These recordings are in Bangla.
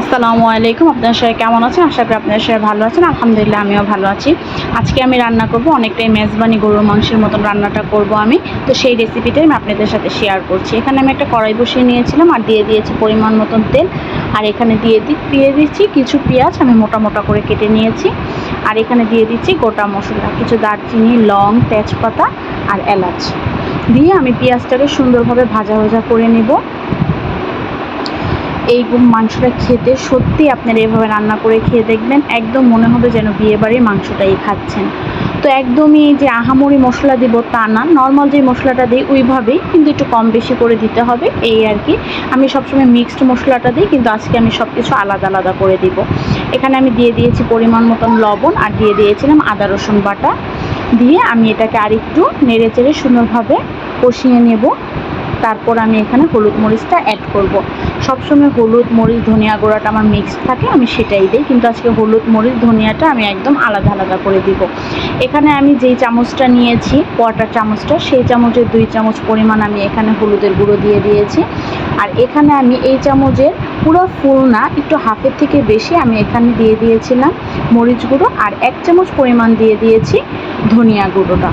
আসসালামু আলাইকুম। আপনার সবাই কেমন আছেন? আশা করি আপনার সবাই ভালো আছেন। আলহামদুলিল্লাহ, আমিও ভালো আছি। আজকে আমি রান্না করব অনেকটাই মেজবানি গরুর মাংসের মতন রান্নাটা করব আমি। তো সেই রেসিপিটাই আমি আপনাদের সাথে শেয়ার করছি। এখানে আমি একটা কড়াই বসিয়ে নিয়েছিলাম আর দিয়ে দিয়েছি পরিমাণ মতন তেল। আর এখানে দিয়ে দি দিয়ে দিচ্ছি কিছু পেঁয়াজ। আমি মোটা মোটা করে কেটে নিয়েছি। আর এখানে দিয়ে দিচ্ছি গোটা মশলা। কিছু দারচিনি, লং, তেজপাতা আর এলাচ। দিয়ে আমি পেঁয়াজটাকে সুন্দরভাবে ভাজা ভাজা করে নেব। এই মাংসটা খেতে সত্যি আপনারা এভাবে রান্না করে খেয়ে দেখবেন, একদম মনে হবে যেন বিয়েবাড়ির মাংসটাই খাচ্ছেন। তো একদমই যে আহামরি মশলা দিব তা না নর্মাল যে মশলাটা দিই ওইভাবেই কিন্তু একটু কম বেশি করে দিতে হবে, এই আর কি। আমি সবসময় মিক্সড মশলাটা দিই, কিন্তু আজকে আমি সব কিছু আলাদা আলাদা করে দিব। এখানে আমি দিয়ে দিয়েছি পরিমাণ মতন লবণ আর দিয়ে দিয়েছিলাম আদা, রসুন বাটা। দিয়ে আমি এটাকে আরেকটু নেড়ে চেড়ে সুন্দরভাবে কষিয়ে নেব। তারপর আমি এখানে হলুদ মরিচটা অ্যাড করব। সবসময় হলুদ মরিচ, ধনিয়া গুঁড়াটা আমার মিক্সড থাকে, আমি সেটাই দিই। কিন্তু আজকে হলুদ মরিচ, ধনিয়াটা আমি একদম আলাদা আলাদা করে দিব। এখানে আমি যেই চামচটা নিয়েছি কোয়াটার চামচটা, সেই চামচের দুই চামচ পরিমাণ আমি এখানে হলুদের গুঁড়ো দিয়ে দিয়েছি। আর এখানে আমি এই চামচের পুরো ফুল না একটু হাফের থেকে বেশি আমি এখানে দিয়ে দিয়েছিলাম মরিচ গুঁড়ো। আর এক চামচ পরিমাণ দিয়ে দিয়েছি ধনিয়া গুঁড়োটা।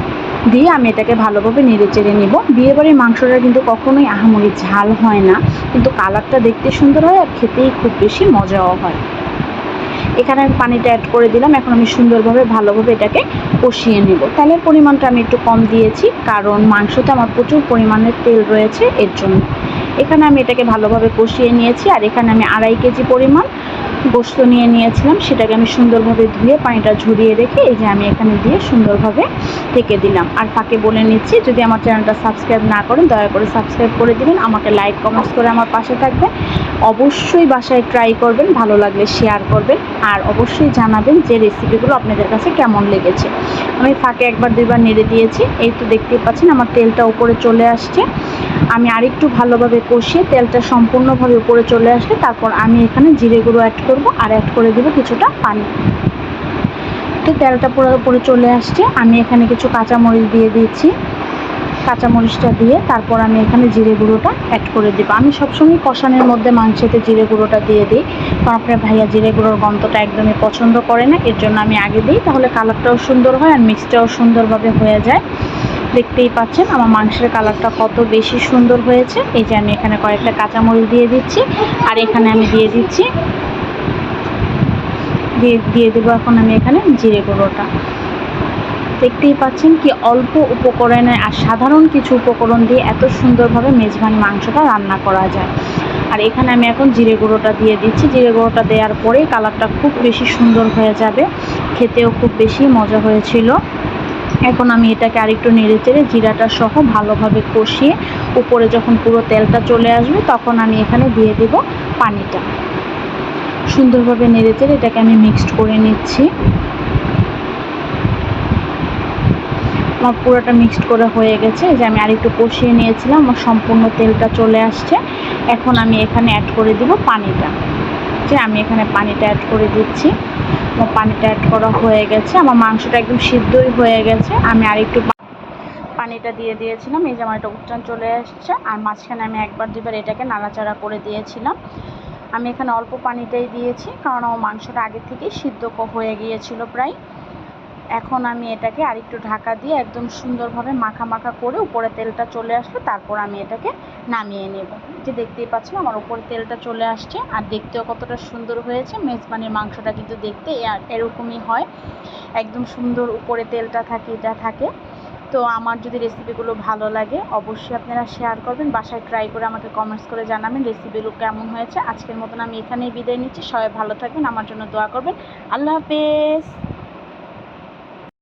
দিয়ে আমি এটাকে ভালোভাবে নেড়ে চেড়ে নিব। বিয়েবাড়ির মাংসটা কিন্তু কখনোই আহামরি ঝাল হয় না, কিন্তু কালারটা দেখতে সুন্দর হয় আর খেতেই খুব বেশি মজাও হয়। এখানে আমি পানিটা অ্যাড করে দিলাম, এখন আমি সুন্দরভাবে ভালোভাবে এটাকে কষিয়ে নেব। তেলের পরিমাণটা আমি একটু কম দিয়েছি, কারণ মাংসতে আমার প্রচুর পরিমাণের তেল রয়েছে, এর জন্য। এখানে আমি এটাকে ভালোভাবে কষিয়ে নিয়েছি, আর এখানে আমি আড়াই কেজি পরিমাণ গোস্ত নিয়ে নিয়েছিলাম, সেটাকে আমি সুন্দরভাবে ধুয়ে পানিটা ঝরিয়ে রেখে এই যে আমি এখানে দিয়ে সুন্দরভাবে থেকে দিলাম। আর ফাঁকে বলে নিচ্ছি, যদি আমার চ্যানেলটা সাবস্ক্রাইব না করেন, দয়া করে সাবস্ক্রাইব করে দিবেন, আমাকে লাইক, কমেন্টস করে আমার পাশে থাকবেন। অবশ্যই বাসায় ট্রাই করবেন, ভালো লাগলে শেয়ার করবেন, আর অবশ্যই জানাবেন যে রেসিপিগুলো আপনাদের কাছে কেমন লেগেছে। আমি ফাঁকে একবার দুইবার নেড়ে দিয়েছি, এই তো দেখতেই পাচ্ছেন আমার তেলটা উপরে চলে আসছে। আমি আরেকটু ভালোভাবে কষিয়ে তেলটা সম্পূর্ণভাবে উপরে চলে আসলে তারপর আমি এখানে জিরে গুঁড়ো অ্যাড করব আর অ্যাড করে দেবো কিছুটা পানি। তো তেলটা পুরো উপরে চলে আসছে। আমি এখানে কিছু কাঁচামরিচ দিয়ে দিয়েছি। কাঁচামরিচটা দিয়ে তারপর আমি এখানে জিরে গুঁড়োটা অ্যাড করে দেবো। আমি সবসময় কষানোর মধ্যে মাংসেতে জিরে গুঁড়োটা দিয়ে দিই। কারণ আপনার ভাইয়া জিরে গুঁড়োর গন্ধটা একদমই পছন্দ করে না। এর জন্য আমি আগে দিই, তাহলে কালারটাও সুন্দর হয় আর মিক্সটাও সুন্দরভাবে হয়ে যায়। দেখতেই পাচ্ছেন আমার মাংসের কালারটা কত বেশি সুন্দর হয়েছে। এই যে আমি এখানে কয়েকটা কাঁচামরিচ দিয়ে দিচ্ছি, আর এখানে আমি দিয়ে দিচ্ছি, দিয়ে দিয়ে দেবো এখন আমি এখানে জিরে গুঁড়োটা। দেখতেই পাচ্ছেন কি অল্প উপকরণে আর সাধারণ কিছু উপকরণ দিয়ে এত সুন্দরভাবে মেজবানি মাংসটা রান্না করা যায়। আর এখানে আমি এখন জিরে গুঁড়োটা দিয়ে দিচ্ছি। জিরে গুঁড়োটা দেওয়ার পরেই কালারটা খুব বেশি সুন্দর হয়ে যাবে। খেতেও খুব বেশি মজা হয়েছিল। এখন আমি এটাকে আরেকটু নেড়ে চেড়ে জিরাটা সহ ভালোভাবে কষিয়ে উপরে যখন পুরো তেলটা চলে আসবে তখন আমি এখানে দিয়ে দেব পানিটা। সুন্দরভাবে নেড়ে চেড়ে এটাকে আমি মিক্সড করে নিচ্ছি। আমার পুরোটা মিক্সড করে হয়ে গেছে যে আমি আরেকটু কষিয়ে নিয়েছিলাম, আমার সম্পূর্ণ তেলটা চলে আসছে। এখন আমি এখানে অ্যাড করে দিব পানিটা। যে আমি এখানে পানিটা অ্যাড করে দিচ্ছি। আমার পানিটা অ্যাড করা হয়ে গেছে। আমার মাংসটা একদম সিদ্ধই হয়ে গেছে। আমি আরেকটু পানিটা দিয়ে দিয়েছিলাম। এই যে আমার উচ্চান চলে আসছে। আর মাঝখানে আমি একবার দুবার এটাকে নাড়াচাড়া করে দিয়েছিলাম। আমি এখানে অল্প পানিটাই দিয়েছি, কারণ আমার মাংসটা আগে থেকেই সিদ্ধ হয়ে গিয়েছিল প্রায়। এখন আমি এটাকে আরেকটু ঢাকা দিয়ে একদম সুন্দরভাবে মাখা মাখা করে উপরে তেলটা চলে আসবে তারপর আমি এটাকে নামিয়ে নেব। যে দেখতেই পাচ্ছেন আমার উপরে তেলটা চলে আসছে আর দেখতেও কতটা সুন্দর হয়েছে। মেজবানির মাংসটা কিন্তু দেখতে এরকমই হয়। একদম সুন্দর উপরে তেলটা থাকে, এটা থাকে। তো আমার যদি রেসিপিগুলো ভালো লাগে অবশ্যই আপনারা শেয়ার করবেন। বাসায় ট্রাই করে আমাকে কমেন্টস করে জানাবেন রেসিপিগুলো কেমন হয়েছে। আজকের মতন আমি এখানেই বিদায় নিচ্ছি। সবাই ভালো থাকবেন, আমার জন্য দোয়া করবেন। আল্লাহ হাফেজ।